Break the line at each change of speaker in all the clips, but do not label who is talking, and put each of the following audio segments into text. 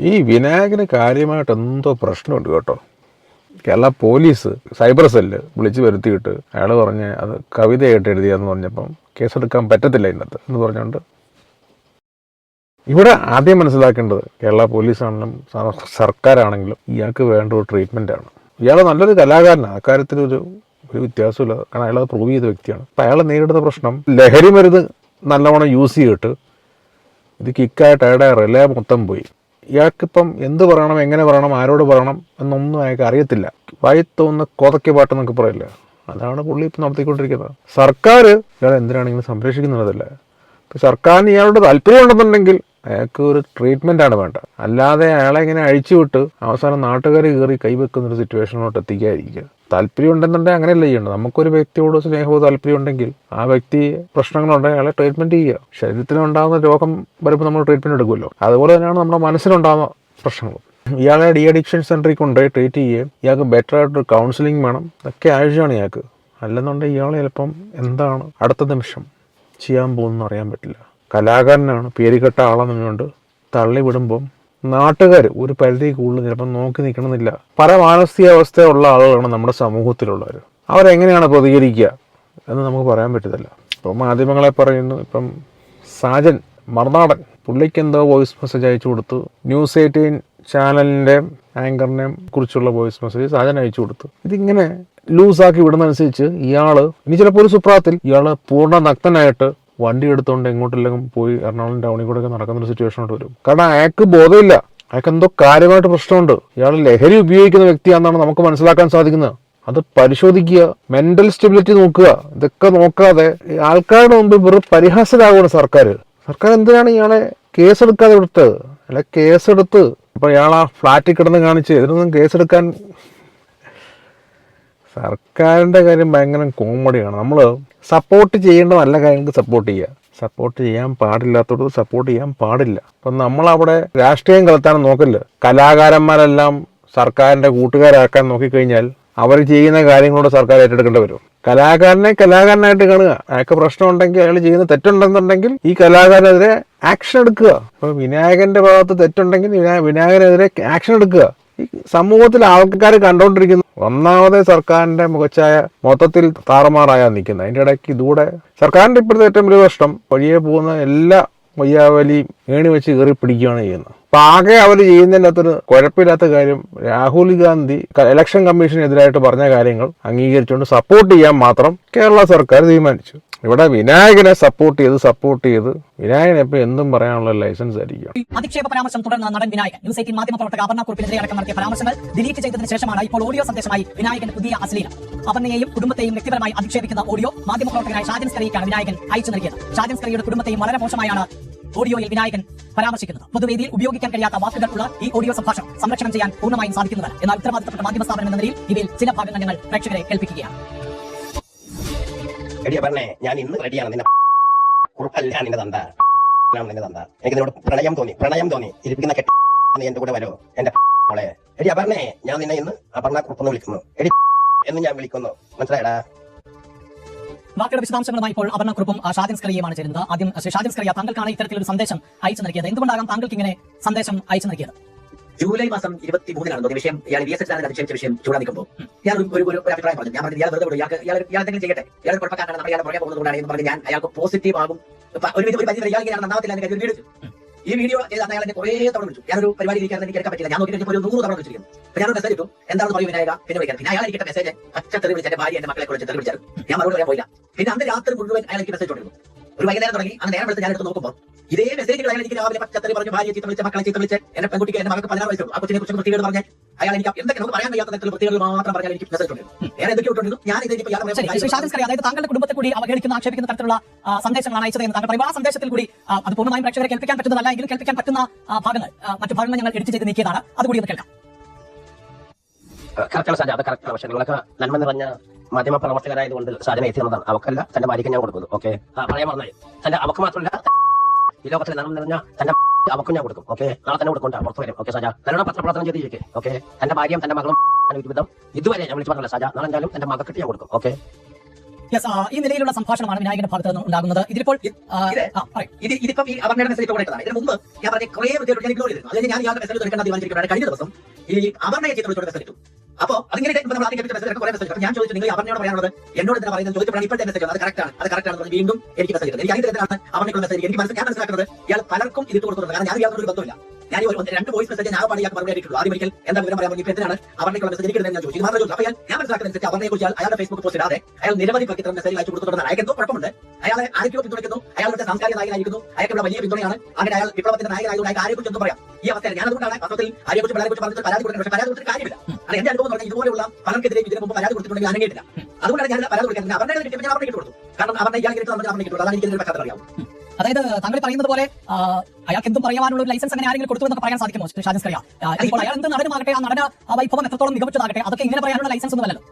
ഈ വിനായകന് കാര്യമായിട്ട് എന്തോ പ്രശ്നമുണ്ട് കേട്ടോ. കേരള പോലീസ് സൈബർ സെല്ല് വിളിച്ചു വരുത്തിയിട്ട് അയാൾ പറഞ്ഞ് അത് കവിതയായിട്ട് എഴുതിയെന്ന് പറഞ്ഞപ്പം കേസെടുക്കാൻ പറ്റത്തില്ല ഇന്നത്തെ എന്ന് പറഞ്ഞുകൊണ്ട് ഇവിടെ ആദ്യം മനസ്സിലാക്കേണ്ടത് കേരള പോലീസാണെങ്കിലും സർക്കാരാണെങ്കിലും ഇയാൾക്ക് വേണ്ട ഒരു ട്രീറ്റ്മെന്റ് ആണ്. ഇയാൾ നല്ലൊരു കലാകാരനാണ് അക്കാര്യത്തിലൊരു ഒരു വ്യത്യാസമില്ല. കാരണം അയാൾ പ്രൂവ് ചെയ്ത വ്യക്തിയാണ്. അപ്പം അയാൾ നേരിടുന്ന പ്രശ്നം ലഹരി മരുന്ന് നല്ലവണ്ണം യൂസ് ചെയ്തിട്ട് ഇത് കിക്കായിട്ട് അയാളുടെ റിലേ മൊത്തം പോയി. ഇയാൾക്കിപ്പം എന്ത് പറയണം എങ്ങനെ പറയണം ആരോട് പറയണം എന്നൊന്നും അയാൾക്ക് അറിയത്തില്ല. വായി തോന്നുന്ന പാട്ട് എന്നൊക്കെ പറയില്ല? അതാണ് പുള്ളി ഇപ്പം നടത്തിക്കൊണ്ടിരിക്കുന്നത്. സർക്കാർ ഇയാൾ എന്തിനാണെങ്കിലും സംരക്ഷിക്കുന്നതല്ല ഇപ്പം സർക്കാരിന് ഇയാളുടെ താല്പര്യം ഉണ്ടെന്നുണ്ടെങ്കിൽ അയാൾക്ക് ഒരു ട്രീറ്റ്മെന്റ് ആണ് അല്ലാതെ അയാളെ ഇങ്ങനെ അഴിച്ചുവിട്ട് അവസാനം നാട്ടുകാർ കയറി കൈവെക്കുന്ന ഒരു സിറ്റുവേഷനിലോട്ട് എത്തിക്കാതിരിക്കുക. താല്പര്യം ഉണ്ടെന്നുണ്ടെങ്കിൽ അങ്ങനെയല്ല ചെയ്യേണ്ടത്. നമുക്കൊരു വ്യക്തിയോട് സ്നേഹവും താല്പര്യം ഉണ്ടെങ്കിൽ ആ വ്യക്തി പ്രശ്നങ്ങളുണ്ടെങ്കിൽ അയാളെ ട്രീറ്റ്മെന്റ് ചെയ്യുക. ശരീരത്തിനുണ്ടാകുന്ന രോഗം വരുമ്പോൾ നമ്മൾ ട്രീറ്റ്മെന്റ് എടുക്കുമല്ലോ. അതുപോലെ തന്നെയാണ് നമ്മുടെ മനസ്സിനുണ്ടാകുന്ന പ്രശ്നങ്ങൾ. ഇയാളെ ഡി അഡിക്ഷൻ സെന്ററിൽ കൊണ്ടുപോയി ട്രീറ്റ് ചെയ്യുകയും ഇയാൾക്ക് ബെറ്റർ ആയിട്ട് കൗൺസിലിംഗ് വേണം. ഇതൊക്കെ ആവശ്യമാണ് ഇയാൾക്ക്. അല്ലെന്നുണ്ടെങ്കിൽ ഇയാൾ ചിലപ്പം എന്താണ് അടുത്ത നിമിഷം ചെയ്യാൻ പോകുന്നതെന്ന് അറിയാൻ പറ്റില്ല. കലാകാരനാണ് പേരുകെട്ട ആളെന്നുകൊണ്ട് തള്ളി വിടുമ്പം നാട്ടുകാർ ഒരു പരിധി കൂടുതൽ ചിലപ്പം നോക്കി നിൽക്കണമെന്നില്ല. പല മാനസികാവസ്ഥയുള്ള ആളുകളാണ് നമ്മുടെ സമൂഹത്തിലുള്ളവർ അവരെങ്ങനെയാണ് പ്രതികരിക്കുക എന്ന് നമുക്ക് പറയാൻ പറ്റത്തില്ല. ഇപ്പം മാധ്യമങ്ങളെ പറയുന്നു ഇപ്പം സാജൻ മറുനാടൻ പുള്ളിക്ക് എന്തോ വോയിസ് മെസ്സേജ് അയച്ചു കൊടുത്തു. ന്യൂസ് എയ്റ്റീൻ ചാനലിന്റെ ആങ്കറിനെ കുറിച്ചുള്ള വോയിസ് മെസ്സേജ് സാജൻ അയച്ചു കൊടുത്തു. ഇതിങ്ങനെ ലൂസാക്കി വിടുന്നതനുസരിച്ച് ഇയാൾ ഇനി ചിലപ്പോൾ ഒരു സുപ്രാത്തിൽ ഇയാൾ പൂർണ നഗ്നനായിട്ട് വണ്ടി എടുത്തുകൊണ്ട് എങ്ങോട്ടെല്ലാം പോയി എറണാകുളം ടൗണിൽ കൂടെ ഒക്കെ നടക്കുന്ന ഒരു സിറ്റുവേഷനോട്ട് വരും. കാരണം അയാൾക്ക് ബോധമില്ല. അയാൾക്ക് എന്തോ കാര്യമായിട്ട് പ്രശ്നമുണ്ട്. ഇയാൾ ലഹരി ഉപയോഗിക്കുന്ന വ്യക്തിയാണെന്നാണ് നമുക്ക് മനസ്സിലാക്കാൻ സാധിക്കുന്നത്. അത് പരിശോധിക്കുക മെന്റൽ സ്റ്റെബിലിറ്റി നോക്കുക ഇതൊക്കെ നോക്കാതെ ആൾക്കാരുടെ മുമ്പിൽ വെറും പരിഹാസരാകുകയാണ് സർക്കാർ. സർക്കാർ എന്തിനാണ് ഇയാളെ കേസെടുക്കാതെ വിട്ടത്? അല്ല കേസെടുത്ത് ഇപ്പൊ ഇയാൾ ആ ഫ്ലാറ്റിൽ കിടന്ന് കാണിച്ച് ഇതിനൊന്നും കേസെടുക്കാൻ സർക്കാരിന്റെ കാര്യം ഭയങ്കര കോമഡിയാണ് നമ്മൾ സപ്പോർട്ട് ചെയ്യേണ്ട നല്ല കാര്യങ്ങൾക്ക് സപ്പോർട്ട് ചെയ്യുക. സപ്പോർട്ട് ചെയ്യാൻ പാടില്ലാത്തടത്ത് സപ്പോർട്ട് ചെയ്യാൻ പാടില്ല. അപ്പം നമ്മളവിടെ രാഷ്ട്രീയം കളത്താൻ നോക്കില്ല. കലാകാരന്മാരെല്ലാം സർക്കാരിന്റെ കൂട്ടുകാരാക്കാൻ നോക്കിക്കഴിഞ്ഞാൽ അവർ ചെയ്യുന്ന കാര്യങ്ങളോട് സർക്കാർ ഏറ്റെടുക്കേണ്ടി വരും. കലാകാരനെ കലാകാരനായിട്ട് കാണുക. അയാൾക്ക് പ്രശ്നം ഉണ്ടെങ്കിൽ അയാൾ ചെയ്യുന്ന തെറ്റുണ്ടെന്നുണ്ടെങ്കിൽ ഈ കലാകാരനെതിരെ ആക്ഷൻ എടുക്കുക. അപ്പോൾ വിനായകന്റെ ഭാഗത്ത് തെറ്റുണ്ടെങ്കിൽ വിനായകനെതിരെ ആക്ഷൻ എടുക്കുക. സമൂഹത്തിൽ ആൾക്കാർ കണ്ടുകൊണ്ടിരിക്കുന്നു ഒന്നാമത് സർക്കാരിന്റെ മുഖച്ചായ മൊത്തത്തിൽ താറുമാറായാ നിൽക്കുന്നത്. അതിന്റെ ഇടയ്ക്ക് ഇതുകൂടെ സർക്കാരിന്റെ ഇപ്പോഴത്തെ ഏറ്റവും വലിയ പ്രശ്നം വഴിയെ പോകുന്ന എല്ലാ വയ്യാവലിയും ഏണി വെച്ച് കയറി പിടിക്കുകയാണ് ചെയ്യുന്നത്. അപ്പൊ ആകെ അവർ ചെയ്യുന്നതിനകത്തൊരു കുഴപ്പമില്ലാത്ത കാര്യം രാഹുൽ ഗാന്ധി ഇലക്ഷൻ കമ്മീഷനെതിരായിട്ട് പറഞ്ഞ കാര്യങ്ങൾ അംഗീകരിച്ചുകൊണ്ട് സപ്പോർട്ട് ചെയ്യാൻ മാത്രം കേരള സർക്കാർ തീരുമാനിച്ചു. ഇവിടെ വിനായകനെ സപ്പോർട്ട് ചെയ്ത് സപ്പോർട്ട് ചെയ്ത് വിനായകനെ ഇപ്പൊ എന്തും പറയാനുള്ള ലൈസൻസ് ആയിരിക്കും.
അധിക്ഷേപ പരാമർശം തുടർന്ന നടൻ വിനായകൻ ന്യൂസ് എയ്റ്റീൻ മാധ്യമ പ്രവർത്തക അപർണ കുറിപ്പിനെതിരെ അടക്കം നടത്തിയ പരാമർശങ്ങൾ ഡിലീറ്റ് ചെയ്തതിനു ശേഷമാണ് ഇപ്പോൾ ഓഡിയോ സന്ദേശമായി വിനായകൻ പുതിയ അശ്ലീലം. അപർണയെയും കുടുംബത്തെയും വ്യക്തിപരമായി അധിക്ഷേപിക്കുന്ന ഓഡിയോ മാധ്യമ പ്രവർത്തകനായ ഷാജൻ സ്കറിയ്ക്കാണ് വിനായകൻ അയച്ചു നൽകിയത്. ഷാജൻ സ്കറിയുടെ കുടുംബത്തെയും വളരെ മോശമായാണ് ഓഡിയോയിൽ വിനായകൻ പരാമർശിക്കുന്നത്. പൊതുവേദിയിൽ ഉപയോഗിക്കാൻ കഴിയാത്ത വാക്കുകളുള്ള ഈ ഓഡിയോ സംഭാഷണം സംരക്ഷണം ചെയ്യാൻ പൂർണമായും സാധിക്കുന്നതല്ല എന്നാൽ ഉത്തരവാദിത്തപ്പെട്ട മാധ്യമ സ്ഥാപനം എന്ന നിലയിൽ ഇവയിൽ ചില ഭാഗങ്ങൾ ഞങ്ങൾ പ്രേക്ഷകരെ കേൾപ്പിക്കുകയാണ്
എടിയ ഞാൻ ഇന്ന് റെഡിയാണ്. നിന്നെ കുറുപ്പല്ല നിന്റെ തന്ത. നിന്റെ തന്ത. എനിക്ക് നിന്നോട് പ്രണയം തോന്നി പ്രണയം തോന്നി. ഇരിപ്പിക്കുന്ന കെട്ടി നീ എന്റെ കൂടെ വരോ. എന്റെ മോളെ. എടി അപർണേ ഞാൻ നിന്നെ ഇന്ന് അപർണ കുറുപ്പെന്ന് വിളിക്കുന്നു. എടി എന്ന് ഞാൻ വിളിക്കുന്നു. മനസ്സിലായടാ?
വാർത്തയുടെ വിശദാംശങ്ങളുമായി ഇപ്പോൾ അപർണ ഷാജൻ സ്കറിയുമാണ് ചേരുന്നത്. ആദ്യം ശ്രീ സ്കറിയ താങ്കൾക്കാണ് ഇത്തരത്തിലൊരു സന്ദേശം അയച്ചു നൽകിയത്. എന്തുകൊണ്ടാകാം താങ്കൾക്ക് ഇങ്ങനെ സന്ദേശം അയച്ചു നൽകിയത്?
ജൂലൈ മാസം ഇരുപത്തി മൂന്നിനാണ് തോന്നിയ വിഷയം. ഇയാൾ വി എസ് എച്ച് അധിക്ഷേപിച്ച വിഷയം ചൂടാൻ നിൽക്കുമ്പോൾ. ഞാൻ ഒരു ഒരു അഭിപ്രായം പറഞ്ഞു. ഞാൻ പറഞ്ഞു ഇയാൾ വെറുതെ വിടും. ഇയാൾ ഇയാൾ എന്തെങ്കിലും ചെയ്യട്ടെ. ഇയാൾ കുഴപ്പക്കാരാണ് നമ്മൾ ഇയാൾ പുറകെ പോകുന്നതുകൊണ്ടാണ് എന്ന് പറഞ്ഞ് ഞാൻ അയാൾക്ക് പോസിറ്റീവ് ആകും. ഒരു ഒരു പരിധി ഇയാൾ ഇങ്ങനെ നന്നാവത്തില്ല എന്ന് കരുതി വീഡിയോ ഈ വീഡിയോ ചെയ്ത് അയാൾ എന്നെ കുറേ തവണ വിളിച്ചു. ഞാനൊരു പരിപാടി ഇരിക്കാൻ എനിക്ക് എടുക്കാൻ പറ്റില്ല. ഞാൻ നോക്കിയിട്ട് ഒരു നൂറ് തവണ വിളിച്ചിരിക്കുന്നു. ഞാനൊരു മെസ്സേജ് ഇട്ടു. എന്താണെന്ന് പറയും വിനായക. പിന്നെ വിളിക്കാൻ പിന്നെ അയാൾ എനിക്ക് മെസ്സേജ് പച്ചത്തെറി വിളിച്ച് ഭാര്യ എന്റെ മക്കളെ കുറിച്ച് തെറി വിളിച്ചത് ഞാൻ മറുപടി പറയാൻ പോയില്ല. പിന്നെ അന്ന് രാത്രി മുഴുവൻ അയാൾ എനിക്ക് മെസ്സേജ് കൊണ്ടിരുന്നു ഒരു വൈകുന്നേരം തുടങ്ങി. അന്ന് നേരം എടുത്ത് ഞാൻ എടുത്ത് നോക്കുമ്പോൾ ഇതേ മെസ്സേജുകൾ അയാൾ എനിക്ക് രാവിലെ പച്ചത്തറി പറഞ്ഞ് ഭാര്യ ചീത്ത വിളിച്ച് മക്കളെ ചീത്ത വിളിച്ച് എന്റെ പെൺകുട്ടിക്ക് എന്റെ മകൾക്ക് പതിനാറ് വയസ്സുള്ളൂ. ആ കൊച്ചിനെ കുറിച്ച് വൃത്തികേട് പറഞ്ഞ് അയാൾ എനിക്ക് എന്തൊക്കെ നമുക്ക് പറയാൻ കഴിയാത്ത തരത്തിൽ വൃത്തികേട് മാത്രം പറഞ്ഞാൽ എനിക്ക് മെസ്സേജ് കൊണ്ടിരുന്നു വേറെ എന്തൊക്കെ ഇട്ടിരുന്നു ഞാൻ ഇത്
ഷാജൻ അതായത് താങ്കളുടെ കുടുംബത്തെ കൂടി അവഹേളിക്കുന്ന ആക്ഷേപിക്കുന്ന തരത്തിലുള്ള സന്ദേശങ്ങളാണ് അയച്ചത് എന്ന് താങ്കൾ പറയും. ആ സന്ദേശത്തിൽ കൂടി അത് പൂർണമായും പ്രേക്ഷകരെ കേൾപ്പിക്കാൻ പറ്റുന്നതല്ല എങ്കിലും കേൾപ്പിക്കാൻ പറ്റുന്ന ഭാഗങ്ങൾ മറ്റു ഭാഗങ്ങൾ ഞങ്ങൾ എഡിറ്റ് ചെയ്ത് നീക്കിയതാണ്. അതുകൂടി ഒന്ന് കേൾക്കാം.
കറക്റ്റാണ് സാജ അത് കറക്റ്റാണ് പക്ഷെ നിങ്ങളൊക്കെ നന്മ നിറഞ്ഞ മാധ്യമ പ്രവർത്തകരായതുകൊണ്ട് സാധനം എത്തി എന്നതാണ്. അവക്കല്ല തന്റെ ഭാര്യയ്ക്ക് ഞാൻ കൊടുക്കുന്നു ഓക്കെ പറയാൻ പറഞ്ഞാൽ തന്റെ അവക്ക് മാത്രമല്ല ഈ ലോകത്തിൽ നന്മ നിറഞ്ഞ തന്റെ അവക്കും ഞാൻ കൊടുക്കും ഓക്കെ നാളെ തന്നെ കൊടുക്കണ്ട പുറത്ത് വരും ഓക്കെ സാജ? നല്ലോണം പത്രപ്രവർത്തനം ചെയ്തിരിക്കെ ഓക്കെ തന്റെ ഭാര്യയും തന്റെ മകളും ഒരുവിധം ഇതുവരെ ഞാൻ വിളിച്ചു പറഞ്ഞില്ല സാജ? നാളെ എന്തായാലും തന്റെ മകക്കിട്ട് ഞാൻ കൊടുക്കും ഓക്കെ
യെസ് ഈ നിലയിലുള്ള സംഭാഷണമാണ് വിനായകന്റെ ഭാഗത്ത് നിന്ന് ഉണ്ടാകുന്നത്. ഇതിലിപ്പോൾ
ഇത് ഇതിപ്പം ഈ അപർണയുടെ മെസ്സേജ് ഇപ്പോൾ ഇട്ടതാണ്. ഇതിന് മുമ്പ് ഞാൻ പറഞ്ഞ കുറേ വിദ്യാർത്ഥികൾ ഞാൻ ഇഗ്നോർ ചെയ്തിരുന്നു. അതായത് ഞാൻ ഇയാളുടെ മെസ്സേജ് എടുക്കാൻ തീരുമാനിച്ചിരിക്കുകയാണ് കഴിഞ്ഞ ദിവസം ഈ അപർണയെ ചിത്രത്തോടെ മെസ്സേജ് ഇട്ടു. അപ്പൊ അതിങ്ങനെ നമ്മൾ ആദ്യം കേട്ട മെസ്സേജ് കുറെ മെസ്സേജ് ഞാൻ ചോദിച്ചു നിങ്ങൾ അപർണയോട് പറയാനുള്ളത് എന്നോട് എന്താ പറയുന്നത്? ചോദിച്ചപ്പോൾ ഇപ്പോഴത്തെ മെസ്സേജ് അത് കറക്റ്റ് ആണ്. അത് കറക്റ്റ് പറഞ്ഞ് വീണ്ടും എനിക്ക് മെസ്സേജ് എനിക്ക് അതിന്റെ അപർണയ്ക്കുള്ള മെസ്സേജ് എനിക്ക് മനസ്സിൽ ഞാൻ മനസ്സിലാക്കുന്നത് ഇയാൾ പലർക്കും ഇത് കൊടുത്തിട്ടുണ്ട്. കാരണം ഞാൻ ഇയാളോട് ഒരു ബന്ധമില്ല ഞാൻ ഒരു രണ്ട് വോയിസ് മെസ്സേജ് ഞാൻ പാടിയാൽ മറുപടി ആയിട്ടുള്ളൂ ആദ്യം ഒരിക്കൽ എന്താ വിവരം പറയാൻ ഇപ്പൊ എന്തിനാണ്? അവരുടെ മെസ്സേജ് എനിക്ക് ഞാൻ ചോദിച്ചു. മാത്രമേ ചോദിച്ചു അപ്പൊ ഞാൻ മനസ്സിലാക്കുന്ന അവരെ കുറിച്ച് അയാളുടെ ഫേസ്ബുക്ക് പോസ്റ്റ് ഇടാതെ അയാൾ നിരവധി പേർക്ക് ഇത്തരം മെസ്സേജ് അയച്ചു കൊടുത്തിട്ടുണ്ട് അയാൾക്ക് എന്തോ കുഴപ്പമുണ്ട്. അയാളെ ആരൊക്കെയോ പിന്തുണയ്ക്കുന്നു. അയാളുടെ സാംസ്കാരിക നായകനായിരിക്കുന്നു. ഇവിടെ വലിയ പിന്തുണയാണ്. അങ്ങനെ അയാൾ വിപ്ലവത്തിന്റെ നായകനായതുകൊണ്ട് അയാൾക്ക് ആരെക്കുറിച്ച് എന്തും പറയാം. ഈ അവസ്ഥയിൽ ഞാൻ അതുകൊണ്ടാണ് വാസ്തവത്തിൽ ആരെക്കുറിച്ച് പലരെ കുറിച്ച് പറഞ്ഞിട്ട് പരാതി കൊടുക്കുന്നത് പക്ഷേ പരാതി കൊടുത്തിട്ട് കാര്യമില്ല. അത് എന്റെ അനുഭവം എന്ന് പറഞ്ഞാൽ ഇതുപോലെയുള്ള പലർക്കെതിരെ ഇതിന് മുമ്പ് പരാതി കൊടുത്തിട്ടുണ്ടെങ്കിൽ അനങ്ങിയിട്ടില്ല. അതുകൊണ്ടാണ് ഞാൻ പരാതി കൊടുക്കുന്നത് അവരുടെ കിട്ടിയപ്പോൾ ഞാൻ അവരുടെ കിട്ടുള്ളൂ കാരണം അവരുടെ ഇയാൾ കിട്ടുന്നത് അവരുടെ കിട്ടുള്ളൂ അതാണ് എനിക്ക് ഇതിന്റെ പശ്ചാത്തലം അറിയാം
അതായത് താങ്കൾ പറയുന്നത് പോലെ അയാൾക്ക് എന്തും പറയാനുള്ള ഒരു ലൈസൻസ് അങ്ങനെ ആരെങ്കിലും കൊടുത്തു എന്നൊക്കെ പറയാൻ സാധിക്കുമോ? ഷാജൻസ് കറിയാ. ഇപ്പോൾ അയാൾ എന്ത് നടനുമാകട്ടെ ആ നടന വൈഭവം എത്രത്തോളം മികച്ചതാകട്ടെ അതൊക്കെ ഇങ്ങനെ പറയാനുള്ള ലൈസൻസ് ഒന്നുമല്ലല്ലോ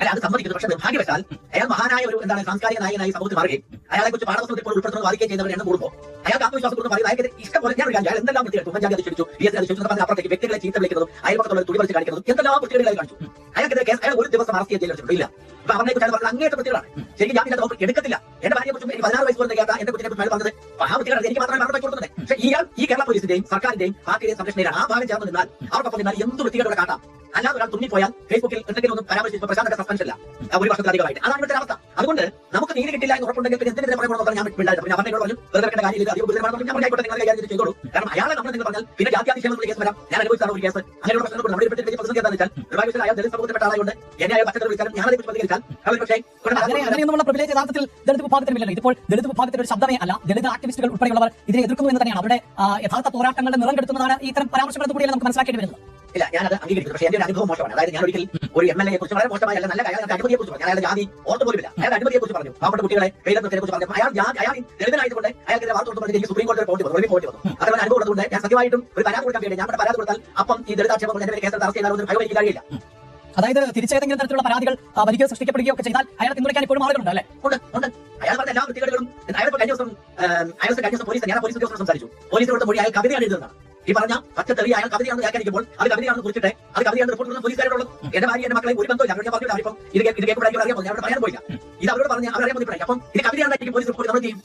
അല്ല അത് സമ്മതിക്കുന്നു പക്ഷേ നിർഭാഗ്യവശാൽ അയാൾ മഹാനായ ഒരു എന്താണ് സാംസ്കാരിക നായകനായി സമൂഹത്തിൽ മാറുകയും അയാളെ കുറിച്ച് പാഠപുസ്തകത്തിൽ ഇപ്പോൾ ഉൾപ്പെടുത്തുന്നത് വായിക്കുകയും ചെയ്യുന്നവരുടെ എണ്ണം കൂടുമ്പോൾ അയാൾക്ക് ആത്മവിശ്വാസം കൊടുത്ത് പറയുന്നത് അയാൾക്ക് ഇഷ്ടം പോലെ ഞാൻ ഒരു അയാൾ എന്തെല്ലാം ബുദ്ധി ഉമ്മൻചാണ്ടി അത് ക്ഷണിച്ചു ബി എസ് അത് അപ്പുറത്തേക്ക് വ്യക്തികളെ ചീത്ത വിളിക്കുന്നതും അയൽപക്കത്തുള്ള തുടി വലിച്ച് കാണിക്കുന്നതും എന്തെല്ലാം വൃത്തികളായി കാണിച്ചു. അയാൾക്കെതിരെ കേസ് അയാൾ ഒരു ദിവസം അറസ്റ്റ് ജയിലിൽ ഇല്ല. അപ്പൊ അവനെ കുറിച്ച് പറഞ്ഞ അങ്ങേറ്റ വൃത്തികളാണ് ശരിക്കും ഞാൻ വകുപ്പ് എടുക്കത്തില്ല. എന്റെ ഭാര്യയെ കുറിച്ചും എനിക്ക് പതിനാറ് വയസ്സ് പോലെ കേട്ട എന്റെ കുട്ടിനെ കുറിച്ച് പറഞ്ഞത് ആ വൃത്തികളാണ് എനിക്ക് മാത്രമേ മറുപടി കൊടുക്കുന്നത് പക്ഷേ ഇയാൾ ഈ കേരള പോലീസിന്റെയും സർക്കാരിന്റെയും പാർട്ടിയുടെയും സംരക്ഷണയിലാണ്. ആ ഭാഗം ചേർന്ന് നിന്നാൽ അവർക്കൊപ്പം നിന്നാൽ എന്ത് വൃത്തികളുടെ കാട്ടാം അല്ലാതെ ഒരാൾ തുന്നിപ്പോയാൽ ഫേസ്ബുക്കിൽ എന്തെങ്കിലും ഒന്നും പരാമർശിച്ച് പ്രശാന്ത സസ്പെൻസ് ഇല്ല ആ ഒരു വർഷത്തിലധികമായിട്ട് അതാണ് ഇവിടുത്തെ അവസ്ഥ. അതുകൊണ്ട് നമുക്ക് നീതി കിട്ടില്ല എന്ന് ഉറപ്പുണ്ടെങ്കിൽ പിന്നെ എന്തിനെതിരെ പറയണമെന്ന് ഞാൻ പിള്ളേർ ഞാൻ അവനോട് പറഞ്ഞു വെറുതെ കാര്യം കാര്യമില്ല അധികം ഗുരുതരമാണെന്ന് ഞാൻ ആയിക്കോട്ടെ നിങ്ങൾ കൈകാര്യം ചെയ്തോളൂ. കാരണം അയാളെ നമ്മൾ നിങ്ങൾ പറഞ്ഞാൽ പിന്നെ ജാതി ജാത്യാധിക്ഷേപത്തിൽ കേസ് വരാം. ഞാൻ അനുഭവിച്ചാണ് ഒരു കേസ്. അങ്ങനെയുള്ള പ്രശ്നങ്ങൾ നമ്മുടെ ഇപ്പോഴത്തെ പ്രശ്നം എന്താണെന്ന് വെച്ചാൽ നിർഭാഗ്യത്തിൽ അയാൾ ദളിത് സമൂഹത്തിൽപ്പെട്ട ആളായതുകൊണ്ട് എന്നെ അയാൾ പച്ചക്കറി വിളിച്ചാലും ഞാൻ അതിനെ പ്രതികരിച്ചാൽ അവർ പക്ഷേ
അങ്ങനെയൊന്നുമുള്ള പ്രിവിലേജ് യഥാർത്ഥത്തിൽ ദളിത് വിഭാഗത്തിനുമില്ലല്ലോ. ഇപ്പോൾ ദളിത് വിഭാഗത്തിന്റെ ഒരു ശബ്ദമേ അല്ല. ദളിത് ആക്ടിവിസ്റ്റുകൾ ഉൾപ്പെടെയുള്ളവർ ഇതിനെ എതിർക്കുന്നു എന്ന് തന്നെയാണ്. അവിടെ യഥാർത്ഥ പോരാട്ടങ്ങളുടെ നിറം കെടുത്തുന്നതാണ് ഇത്തരം പരാമർശങ്ങൾ കൂടിയാണ് നമുക്ക് മനസ്സിലാക്കേണ്ടി വരുന്നത്.
ഇല്ല ഞാൻ ഞാനത് അംഗീകരിക്കുന്നു പക്ഷേ എന്റെ ഒരു അനുഭവം മോശമാണ്. അതായത് ഞാൻ ഒരിക്കൽ ഒരു എം എൽ എ കുറിച്ച് വളരെ മോശമായ അല്ല നല്ല കാര്യം അയാളുടെ അഴിമതിയെ കുറിച്ച് പറഞ്ഞു. അയാളുടെ ജാതി ഓർത്ത് പോലുമില്ല. അയാളുടെ അഴിമതിയെ കുറിച്ച് പറഞ്ഞു. പാവപ്പെട്ട കുട്ടികളെ വെയിലത്തിനെ കുറിച്ച് പറഞ്ഞു അയാൾ ജാതി അയാൾ ദളിതനായതുകൊണ്ട് അയാൾക്ക് വാർത്ത കൊടുത്തു എനിക്ക് സുപ്രീം കോടതി പോയിട്ട് വന്നു. പോയിട്ട് വന്നു. അതുപോലെ അനുഭവം ഉള്ളതുകൊണ്ട് ഞാൻ സത്യമായിട്ടും ഒരു പരാതി കൊടുക്കാൻ വേണ്ടി ഞാൻ പരാതി കൊടുത്താൽ അപ്പം ഈ ദളിതാക്ഷേപം എന്റെ കേസ് അറസ്റ്റ് ചെയ്താൽ ഒരു ഭയം എനിക്ക് കഴിയില്ല.
അതായത് തിരിച്ചേതെങ്കിലും തരത്തിലുള്ള പരാതികൾ വരികയോ സൃഷ്ടിക്കപ്പെടുകയോ ഒക്കെ ചെയ്താൽ അയാളെ പിന്തുണയ്ക്കാൻ ഇപ്പോഴും ആളുകളുണ്ട് അല്ലേ?
ഉണ്ട് ഉണ്ട്. അയാൾ പറഞ്ഞ എല്ലാ വൃത്തികേടുകളും അയാൾ കഴിഞ്ഞ ദിവസം അയാൾ കഴിഞ്ഞ ദിവസം പോലീസ് ഞാൻ പോലീസ് ഉദ്യോഗസ്ഥർ സംസാരിച്ചു. പോലീസിനോട് മൊഴി അയാൾ കവിതയാണ് എഴുതുന്നതാണ്. ഈ പറഞ്ഞ പച്ചത്തെറി അയാൾ കവിതയാണെന്ന് വ്യാഖ്യാനിക്കുമ്പോൾ അത് കവിതയാണെന്ന് കുറിച്ചിട്ട് അത് കവിതയാണെന്ന് റിപ്പോർട്ട് കൊടുക്കുന്ന പോലീസുകാരോടുള്ളത് എന്റെ ഭാര്യ എന്റെ മക്കളെ ഒരു ബന്ധമില്ല അവരോട് പറഞ്ഞു അവരിപ്പം ഇത് കേൾക്കുമ്പോഴായിരിക്കും അറിയാൻ പോകുന്നത് അവരോട് പറയാൻ പോയില്ല. ഇത് അവരോട് പറഞ്ഞ് അവരറിയാൻ പോയി അപ്പം ഇത് കവിതയാണെന്നായിരിക്കും പോലീസ് റിപ്പോർട്ട് നമ്മൾ ചെയ്യും.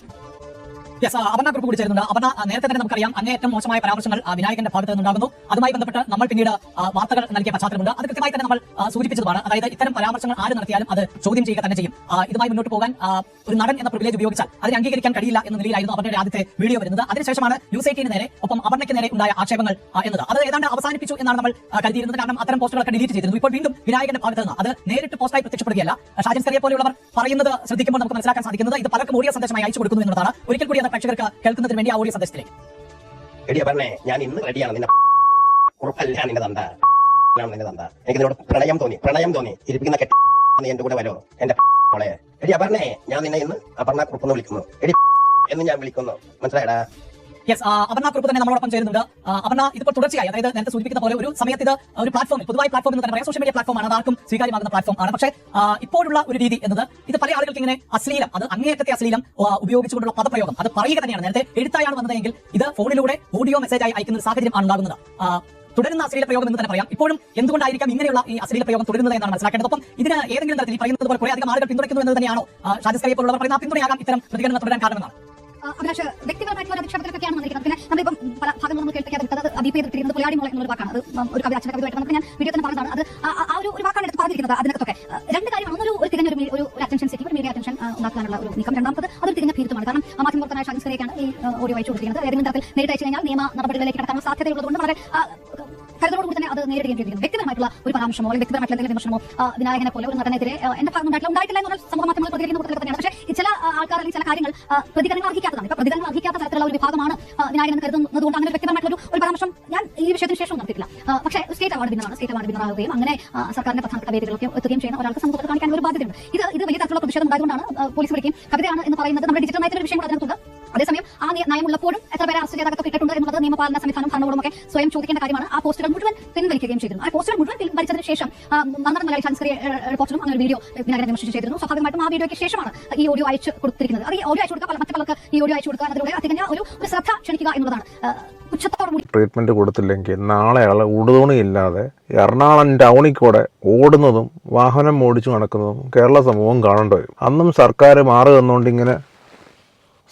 യെസ് അപർണ ഗ്രൂപ്പ് കൂടി ചേരുന്നുണ്ട്. അപർണ നേരത്തെ തന്നെ നമുക്കറിയാം അങ്ങേയറ്റം മോശമായ പരാമർശങ്ങൾ വിനായകന്റെ ഭാഗത്ത് നിന്നുണ്ടാകുന്നു. അതുമായി ബന്ധപ്പെട്ട് നമ്മൾ പിന്നീട് വാർത്തകൾ നൽകിയ പശ്ചാത്തലമുണ്ട്. അത് കൃത്യമായി തന്നെ നമ്മൾ സൂചിപ്പിച്ചതാണ് അതായത് ഇത്തരം പരാമർശങ്ങൾ ആര് നടത്തിയാലും അത് ചോദ്യം ചെയ്യുക തന്നെ ചെയ്യും. ഇതുമായി മുന്നോട്ട് പോകാൻ ഒരു നടൻ എന്ന പ്രിവിലേജ് ഉപയോഗിച്ചാൽ അതിനെ അംഗീകരിക്കാൻ കഴിയില്ല എന്ന നിലയിലായിരുന്നു അവരുടെ ആദ്യത്തെ വീഡിയോ വരുന്നത്. അതിനുശേഷമാണ് ന്യൂസ് എയ്റ്റീന് നേരെ ഒപ്പം അപർണയ്ക്ക് നേരെ ഉണ്ടായ ആക്ഷേപങ്ങൾ എന്നത്. അത് ഏതാണ്ട് അവസാനിപ്പിച്ചു എന്നാണ് നമ്മൾ കരുതിയിരുന്നത്. കാരണം അത്തരം പോസ്റ്റുകളൊക്കെ ഡിലീറ്റ് ചെയ്തിരുന്നു. ഇപ്പോൾ വീണ്ടും വിനായകന്റെ ഭാഗത്ത് നിന്ന്. അത് നേരിട്ട് പോസ്റ്റായി പ്രത്യക്ഷപ്പെടുകയല്ല. ഷാജൻ സ്കറിയെ പോലെയുള്ളവർ പറയുന്നത് ശ്രദ്ധിക്കുമ്പോൾ നമുക്ക് മനസ്സിലാക്കാൻ സാധിക്കുന്നത് ഇത് പലർക്കും ഓഡിയോ സന്ദേശമായി അയച്ചു കൊടുക്കുന്നു എന്നതാണ് ഒരിക്കൽ കൂടി പ്രേക്ഷകർക്ക് കേൾക്കുന്നതിന് വേണ്ടി ആ ഓഡിയോ സന്ദേശത്തിലേക്ക്.
എടി പറഞ്ഞേ ഞാൻ ഇന്ന് റെഡിയാണ്. നിന്നെ ഉറപ്പല്ല നിന്റെ തന്ത. നിന്റെ തന്ത. എനിക്ക് നിന്നോട് പ്രണയം തോന്നി പ്രണയം തോന്നി. ഇരിപ്പിക്കുന്ന കെട്ടി നീ എന്റെ കൂടെ വരോ എന്റെ മോളെ. എടി അപർണേ ഞാൻ നിന്നെ ഇന്ന് അപർണ കുറുപ്പെന്ന് വിളിക്കുന്നു. എടി എന്ന് ഞാൻ വിളിക്കുന്നു. മനസ്സിലായടാ?
യെസ് അപർണ കുറുപ്പ് തന്നെ നമ്മളോടൊപ്പം ചേരുന്നുണ്ട്. അപർണ ഇതിപ്പോൾ തുടർച്ചയായി. അതായത് നേരത്തെ സൂചിപ്പിക്കുന്ന പോലെ ഒരു സമയത്ത് ഇത് ഒരു പ്ലാറ്റ്ഫോമിൽ പൊതുവായ പ്ലാറ്റ്ഫോം എന്ന് തന്നെ പറയാം. സോഷ്യൽ മീഡിയ പ്ലാറ്റ്ഫോം ആണ്. അതാർക്കും സ്വീകാര്യമാകുന്ന പ്ലാറ്റ്ഫോം ആണ്. പക്ഷേ ഇപ്പോഴുള്ള ഒരു രീതി എന്നത് ഇത് പല ആളുകൾക്ക് ഇങ്ങനെ അശ്ലീലം അത് അങ്ങേയറ്റത്തെ അശ്ലീലം ഉപയോഗിച്ചുകൊണ്ടുള്ള പദപ്രയോഗം അത് പറയുക തന്നെയാണ്. നേരത്തെ എഴുത്തായാണ് വന്നതെങ്കിൽ ഇത് ഫോണിലൂടെ ഓഡിയോ മെസ്സേജായി അയക്കുന്ന ഒരു സാഹചര്യം ആണ് ഉണ്ടാകുന്നത്. തുടരുന്ന അശ്ലീല പ്രയോഗം എന്ന് തന്നെ പറയാം. ഇപ്പോഴും എന്തുകൊണ്ടായിരിക്കാം ഇങ്ങനെയുള്ള ഈ അശ്ലീല പ്രയോഗം തുടരുന്നത് എന്നാണ് മനസ്സിലാക്കേണ്ടത്? ഒപ്പം ഇതിന് ഏതെങ്കിലും തരത്തിൽ പറയുന്നത് പോലെ കുറെ അധികം ആളുകൾ പിന്തുണയ്ക്കുന്നു എന്ന് തന്നെയാണോ? ഷാജിസ്കറിയെ പോലുള്ളവർ പറയുന്ന പിന്തുണയാകാം ഇത്തരം പ്രതികരണം തുടരാൻ കാരണമെന്നാണ്.
അഭിലാഷ് വ്യക്തിപരമായിട്ടുള്ള ഒരു അധിക്ഷേപത്തിലൊക്കെയാണ് വന്നിരിക്കുന്നത് പിന്നെ നമ്മളിപ്പം പല ഭാഗങ്ങളും നമ്മൾ കേൾപ്പിക്കാതെ വിട്ടത് അത് അബീപ്പ് ചെയ്തിരിക്കുന്നത് പുള്ളിയാടി മോളെ എന്നുള്ള വാക്കാണ്. അത് ഒരു കവി അച്ഛന്റെ കവിതയായിട്ട് നമുക്ക് ഞാൻ വീഡിയോ തന്നെ പറഞ്ഞതാണ്. അത് ആ- ഒരു ഒരു വാക്കാണ് എടുത്ത് പറഞ്ഞിരിക്കുന്നത് അതിനകത്തൊക്കെ. രണ്ട് കാര്യമാണ് ഒന്നൊരു ഒരു തികഞ്ഞ ഒരു ഒരു അറ്റൻഷൻ സെറ്റിംഗ് ഒരു മീഡിയ അറ്റൻഷൻ ഉണ്ടാക്കാനുള്ള ഒരു നീക്കം. രണ്ടാമത്തത് അതൊരു തികഞ്ഞ ഭീരുത്വമാണ്. കാരണം ആ മാധ്യമപ്രവർത്തനായ ഷാജിസ് കറിയൊക്കെയാണ് ഈ ഓഡിയോ അയച്ചു കൊടുത്തിരിക്കുന്നത്. ഏതെങ്കിലും തരത്തിൽ നേരിട്ട് അയച്ചു കഴിഞ്ഞാൽ നിയമ നടപടികളിലേക്ക് കടക്കാനുള്ള സാധ്യതയുള്ളതുകൊണ്ട് വളരെ അത് നേരിടുകയും വ്യക്തിപരമായിട്ടുള്ള ഒരു പരാമർശമോ അല്ലെങ്കിൽ വ്യക്തിപരമായിട്ടുള്ള എന്തെങ്കിലും വിമർശനമോ വിനായകനെ പോലെ ഒരു നടനെതിരെ എന്റെ ഭാഗം ഉണ്ടായിട്ടില്ല ഉണ്ടായിട്ടില്ല എന്ന് പറഞ്ഞാൽ സമൂഹ മാധ്യമങ്ങൾ പ്രതികരിക്കുന്ന കൂട്ടത്തിൽ തന്നെയാണ്. പക്ഷേ ചില ആൾക്കാർ അല്ലെങ്കിൽ ചില കാര്യങ്ങൾ പ്രതികരണം അർഹിക്കാത്തതാണ്. ഇപ്പൊ പ്രതികരണങ്ങൾ അർഹിക്കാത്ത തരത്തിലുള്ള ഒരു വിഭാഗമാണ് വിനായകൻ എന്ന് കരുതുന്നത് കൊണ്ട് അങ്ങനെ വ്യക്തിപരമായിട്ടുള്ള ഒരു- പരാമർശം ഞാൻ ഈ വിഷയത്തിന് ശേഷം നടത്തിയിട്ടില്ല. പക്ഷേ സ്റ്റേറ്റ് അവാർഡ് വിന്നറാണ്. സ്റ്റേറ്റ് അവാർഡ് വിന്നറാവുകയും അങ്ങനെ സർക്കാരിന്റെ പ്രധാനപ്പെട്ട വേദികളൊക്കെ എത്തുകയും ചെയ്യുന്ന ഒരാൾക്ക് സമൂഹത്തിൽ കാണിക്കാൻ ഒരു ബാധ്യതയുണ്ട്. ഇത് ഇത് വലിയ തരത്തിലുള്ള പ്രതിഷേധം ഉണ്ടായതുകൊണ്ടാണ് പോലീസ് വിളിക്കുകയും കവിതയാണ് എന്ന് പറയുന്നത് നമ്മുടെ ഡിജിറ്റൽ നയത്തിലെ ഒരു വിഷയം കൂടെ അതിനകത്തുണ്ട്. അതേസമയം ആ നിയ- നയമുള്ളപ്പോഴും എത്ര പേരെ അറസ്റ്റ് ചെയ്തകത്ത് ഇട്ടിട്ടുണ്ട് എന്നുള്ളത് നിയമപാലന സംവിധാനം ഭരണകൂടമൊക്കെ സ്വയം ചോദിക്കേണ്ട കാര്യമാണ്. ആ പോസ്റ്റുകൾ മുഴുവൻ പിൻവലിക്കുകയും ചെയ്തിരുന്നു. ആ പോസ്റ്റുകൾ മുഴുവൻ പിൻവലിച്ചതിന് ശേഷം മന്ത്രം മലയാളി സംസ്കൃതി റിപ്പോർട്ടിലും അങ്ങനെ വീഡിയോ വിനായകനെ വിമർശിച്ച് ചെയ്തിരുന്നു. സ്വാഭാവികമായിട്ടും ആ വീഡിയോയ്ക്ക് ശേഷമാണ് ഈ ഓഡിയോ അയച്ചു കൊടുത്തിരിക്കുന്നത്. അത് ഈ ഓഡിയോ അയച്ചു കൊടുക്കുക മറ്റു പലർക്ക് ഈ ഓഡിയോ അയച്ചു കൊടുക്കുക അതിലൂടെ തികഞ്ഞ ഒരു ഒരു ശ്രദ്ധ ക്ഷണിക്കുക എന്നുള്ളതാണ്.
ട്രീറ്റ്മെന്റ് കൊടുത്തില്ലെങ്കിൽ നാളെ അയാൾ ഉടുതുണിയില്ലാതെ എറണാകുളം ടൗണിൽ കൂടെ ഓടുന്നതും വാഹനം ഓടിച്ചു നടക്കുന്നതും കേരള സമൂഹം കാണേണ്ടി വരും. അന്നും സർക്കാർ മാറി വന്നുകൊണ്ട് ഇങ്ങനെ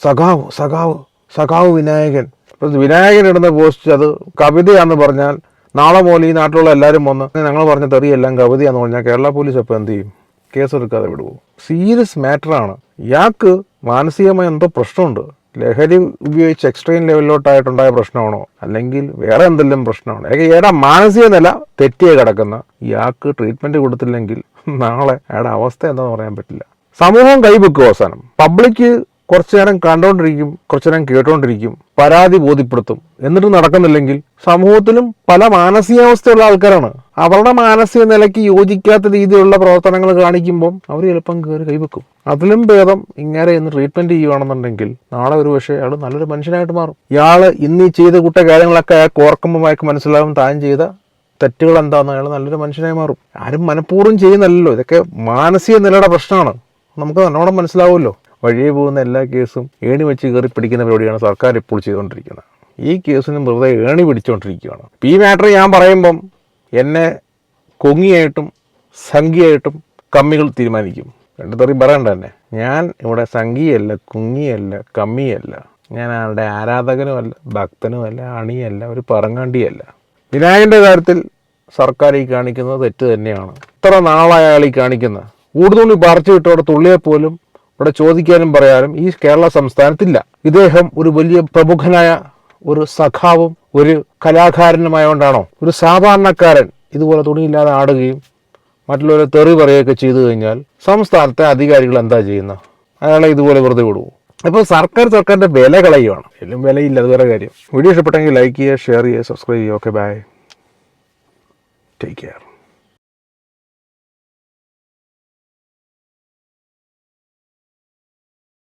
സഖാവ് സഖാവ് സഖാവ് വിനായകൻ. വിനായകൻ ഇടുന്ന പോസ്റ്റ് അത് കവിതയാന്ന് പറഞ്ഞാൽ നാളെ മുതൽ ഈ നാട്ടിലുള്ള എല്ലാവരും വന്ന് ഞങ്ങൾ പറഞ്ഞ തെറിയെല്ലാം കവിതയാന്ന് പറഞ്ഞാൽ കേരള പോലീസ് അപ്പോൾ എന്ത് ചെയ്യും? കേസെടുക്കാതെ വിടുവോ? സീരിയസ് മാറ്ററാണ് ഇയാൾക്ക് മാനസികമായ എന്തോ പ്രശ്നമുണ്ട്. ലഹരി ഉപയോഗിച്ച് എക്സ്ട്രീം ലെവലിലോട്ടായിട്ടുണ്ടായ പ്രശ്നമാണോ? അല്ലെങ്കിൽ വേറെ എന്തെല്ലാം പ്രശ്നമാണോ? ഏടാ മാനസിക നില തെറ്റിയെ കിടക്കുന്ന. ഇയാൾക്ക് ട്രീറ്റ്മെന്റ് കൊടുത്തില്ലെങ്കിൽ നാളെ അയാളുടെ അവസ്ഥ എന്താണെന്ന് പറയാൻ പറ്റില്ല. സമൂഹം കൈവെക്കും അവസാനം? പബ്ലിക്ക് കുറച്ചു നേരം കണ്ടുകൊണ്ടിരിക്കും കുറച്ചു നേരം കേട്ടുകൊണ്ടിരിക്കും പരാതി ബോധ്യപ്പെടുത്തും. എന്നിട്ട് നടക്കുന്നില്ലെങ്കിൽ സമൂഹത്തിലും പല മാനസികാവസ്ഥയുള്ള ആൾക്കാരാണ്. അവരുടെ മാനസിക നിലയ്ക്ക് യോജിക്കാത്ത രീതിയിലുള്ള പ്രവർത്തനങ്ങൾ കാണിക്കുമ്പം അവർ ചിലപ്പം കയറി കൈവെക്കും. അതിലും ഭേദം ഇങ്ങനെ ഇന്ന് ട്രീറ്റ്മെന്റ് ചെയ്യുകയാണെന്നുണ്ടെങ്കിൽ നാളെ ഒരു പക്ഷേ അയാൾ നല്ലൊരു മനുഷ്യനായിട്ട് മാറും. ഇയാൾ ഇന്ന് ഈ ചെയ്ത കുട്ട കാര്യങ്ങളൊക്കെ അയാൾക്ക് ഓർക്കുമ്പോൾ അയാൾക്ക് മനസ്സിലാവും. താൻ ചെയ്ത തെറ്റുകൾ എന്താണെന്ന് അയാൾ നല്ലൊരു മനുഷ്യനായി മാറും. ആരും മനഃപൂർവം ചെയ്യുന്നല്ലോ ഇതൊക്കെ മാനസിക നിലയുടെ പ്രശ്നമാണ്. നമുക്ക് നല്ലോണം മനസ്സിലാവുമല്ലോ. വഴിയെ പോകുന്ന എല്ലാ കേസും ഏണി വെച്ച് കയറി പിടിക്കുന്ന പരിപാടിയാണ് സർക്കാർ ഇപ്പോൾ ചെയ്തുകൊണ്ടിരിക്കുന്നത്. ഈ കേസിന് വെറുതെ ഏണി പിടിച്ചുകൊണ്ടിരിക്കുകയാണ്. ഈ മാറ്റർ ഞാൻ പറയുമ്പം എന്നെ കൊങ്ങിയായിട്ടും സംഖ്യയായിട്ടും കമ്മികൾ തീരുമാനിക്കും. രണ്ട് തെറി പറയണ്ട തന്നെ ഞാൻ ഇവിടെ സംഖ്യയല്ല കുങ്ങിയല്ല കമ്മിയല്ല. ഞാൻ ആരുടെ ആരാധകനുമല്ല ഭക്തനുമല്ല അണിയല്ല ഒരു പറങ്ങാണ്ടിയല്ല. വിനായകന്റെ കാര്യത്തിൽ സർക്കാർ ഈ കാണിക്കുന്നത് തെറ്റ് തന്നെയാണ്. ഇത്ര നാളായ അയാൾ ഈ കാണിക്കുന്നത്. ഊടുതുണി പറിച്ചു വിട്ടവിടെ തുള്ളിയെ പോലും ഇവിടെ ചോദിക്കാനും പറയാനും ഈ കേരള സംസ്ഥാനത്തില്ല. ഇദ്ദേഹം ഒരു വലിയ പ്രമുഖനായ ഒരു സഖാവും ഒരു കലാകാരനുമായോണ്ടാണോ? ഒരു സാധാരണക്കാരൻ ഇതുപോലെ തുണിയില്ലാതെ ആടുകയും മറ്റുള്ളവരെ തെറി പറയുകയൊക്കെ ചെയ്തു കഴിഞ്ഞാൽ സംസ്ഥാനത്തെ അധികാരികൾ എന്താ ചെയ്യുന്ന? അയാളെ ഇതുപോലെ വെറുതെ വിടുവോ? അപ്പോൾ സർക്കാർ സർക്കാരിന്റെ വില കളയുകയാണ് എല്ലാം വിലയില്ല അത് വേറെ കാര്യം. വീഡിയോ ഇഷ്ടപ്പെട്ടെങ്കിൽ ലൈക്ക് ചെയ്യുക ഷെയർ ചെയ്യുക സബ്സ്ക്രൈബ് ചെയ്യുക. Okay bye take care